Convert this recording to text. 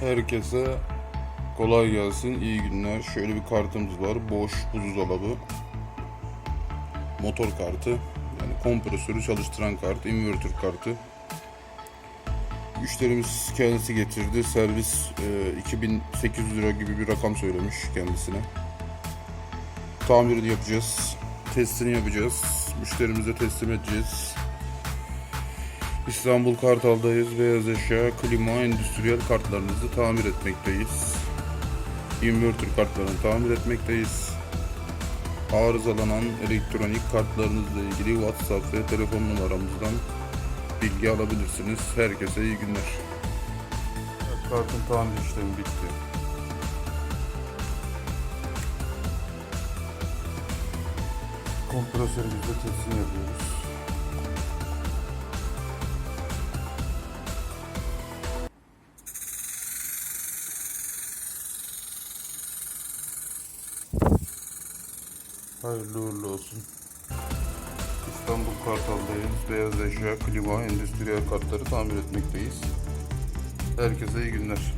Herkese kolay gelsin, iyi günler. Şöyle bir kartımız var. Boş buzdolabı. Motor kartı. Yani kompresörü çalıştıran kart, inverter kartı. Müşterimiz kendisi getirdi. Servis e, 2800 lira gibi bir rakam söylemiş kendisine. Tamirini yapacağız. Testini yapacağız. Müşterimize teslim edeceğiz. İstanbul Kartal'dayız. Beyaz eşya, klima, endüstriyel kartlarınızı tamir etmekteyiz. Inverter kartlarını tamir etmekteyiz. Arızalanan elektronik kartlarınızla ilgili WhatsApp ve telefon numaramızdan bilgi alabilirsiniz. Herkese iyi günler. Kartın tamir işlemi bitti. Kompresörümüzde testini yapıyoruz. Hayırlı uğurlu olsun. İstanbul Kartal'dayız. Beyaz eşya, klima, endüstriyel kartları tamir etmekteyiz. Herkese iyi günler.